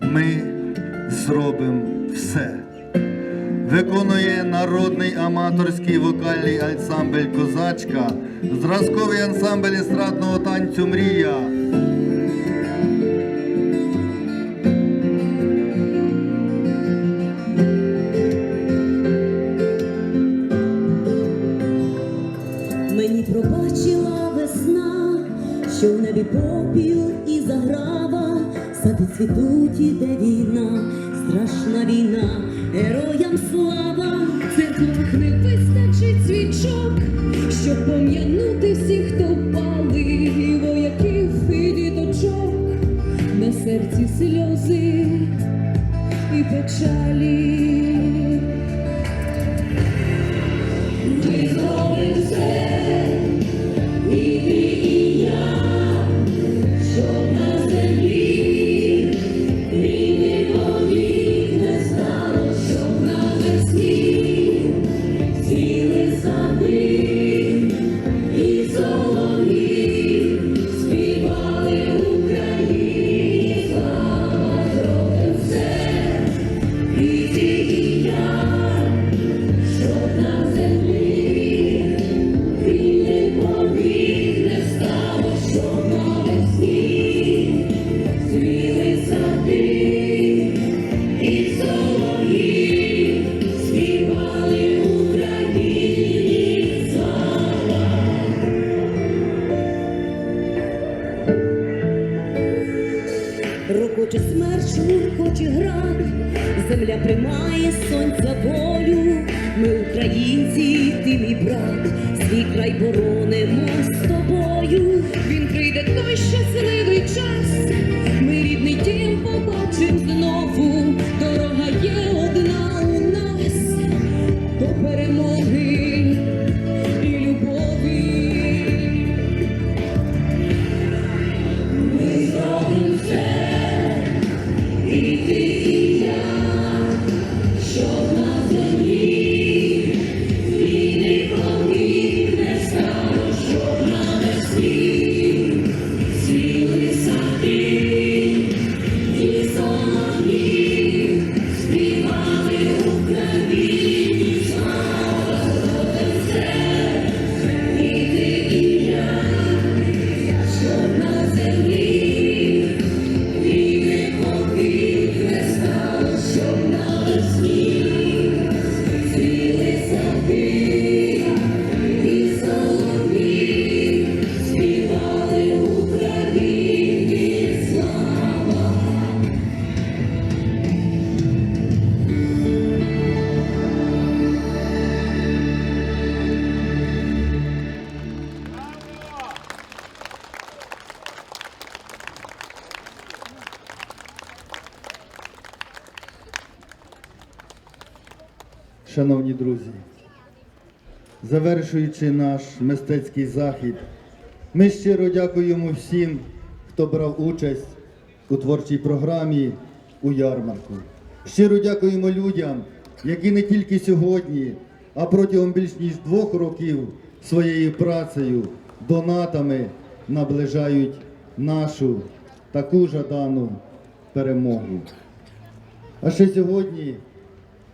Ми зробимо все. Виконує народний аматорський вокальний ансамбль Козачка, зразковий ансамбль естрадного танцю Мрія. Сади цвітуть, іде війна, страшна війна, героям слава. В церквах не вистачить свічок, щоб пом'янути всіх, хто впали, і вояків і діточок, на серці сльози і печалі. Рокоче смерчу, хоче град, земля приймає сонця волю. Ми українці, ти мій брат, свій край боронимо з тобою. Він прийде той щасливий Шановні друзі, завершуючи наш мистецький захід, ми щиро дякуємо всім, хто брав участь у творчій програмі у ярмарку. Щиро дякуємо людям, які не тільки сьогодні, а протягом більш ніж двох років своєю працею, донатами наближають нашу таку жадану перемогу. А ще сьогодні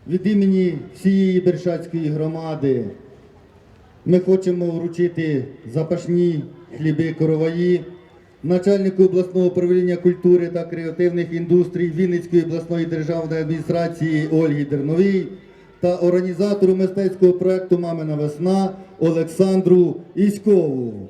від імені всієї Бершацької громади ми хочемо вручити запашні хліби короваї начальнику обласного управління культури та креативних індустрій Вінницької обласної державної адміністрації Ольги Дерновій та організатору мистецького проекту Мамина весна Олександру Іськову.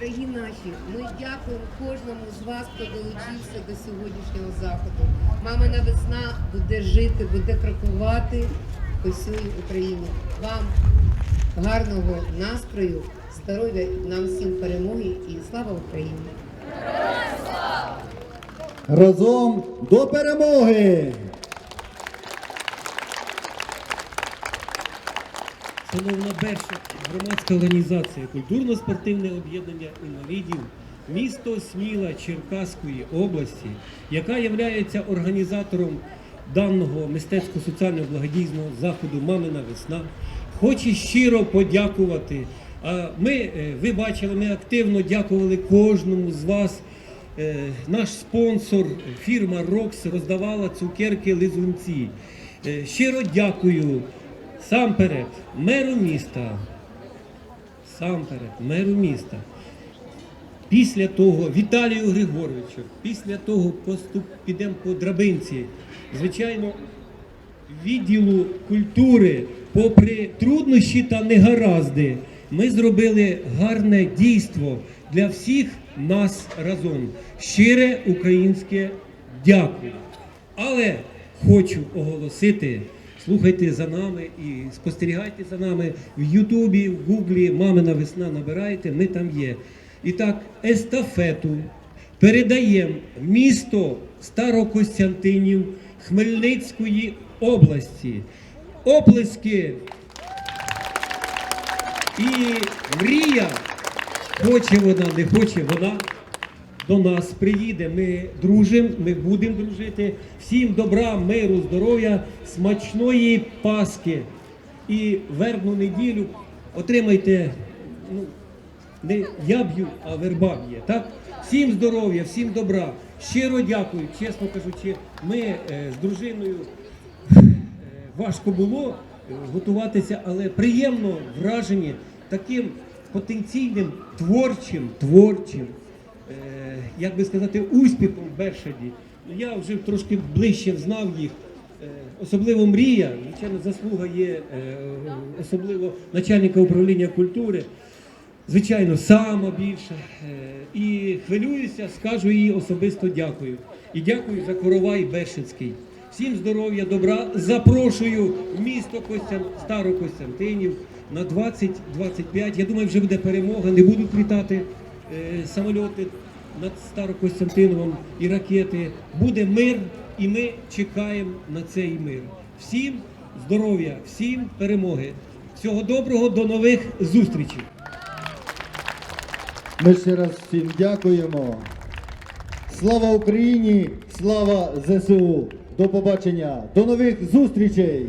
Дорогі наші, ми дякуємо кожному з вас, хто долучився до сьогоднішнього заходу. Мамина весна буде жити, буде крокувати по всій Україні. Вам гарного настрою, здоров'я, нам всім перемоги і слава Україні! Разом до перемоги! Шановна Берша, громадська організація культурно-спортивне об'єднання інвалідів місто Сміла Черкаської області, яка є організатором даного мистецько-соціального благодійного заходу Мамина весна, хоче щиро подякувати. Ми, е, ви бачили, ми активно дякували кожному з вас. Е, Наш спонсор, фірма Рокс, роздавала цукерки лизунці. Е, Щиро дякую сам перед меру міста. Сам перед меру міста. Після того Віталію Григоровичу, після того поступ, підемо по драбинці. Звичайно, відділу культури, попри труднощі та негаразди, ми зробили гарне дійство для всіх нас разом. Щире українське дякую. Але хочу оголосити, слухайте за нами і спостерігайте за нами в Ютубі, в Гуглі, Мамина весна набирайте, ми там є. І так, естафету передаємо місто Старокостянтинів Хмельницької області. Оплески і мрія, хоче вона, не хоче вона, до нас приїде. Ми дружимо, ми будемо дружити. Всім добра, миру, здоров'я, смачної Паски. І вербну неділю отримайте, ну, не я б'ю, а верба б'є. Так? Всім здоров'я, всім добра. Щиро дякую, чесно кажучи, ми е, з дружиною е, важко було готуватися, але приємно вражені таким потенційним творчим, творчим, е, як би сказати, успіхом в Бершаді. Ну, я вже трошки ближче знав їх. Е, Особливо мрія, звичайно, заслуга є е, особливо начальника управління культури. Звичайно, сама більша. Е, І хвилююся, скажу їй особисто дякую. І дякую за Коровай Бершицький. Всім здоров'я, добра. Запрошую в місто Костян, Старокостянтинів на 20-25. Я думаю, вже буде перемога. Не будуть літати е, самольоти над Старокостянтиновом і ракети. Буде мир, і ми чекаємо на цей мир. Всім здоров'я, всім перемоги. Всього доброго, до нових зустрічей. Ми ще раз всім дякуємо. Слава Україні! Слава ЗСУ! До побачення! До нових зустрічей!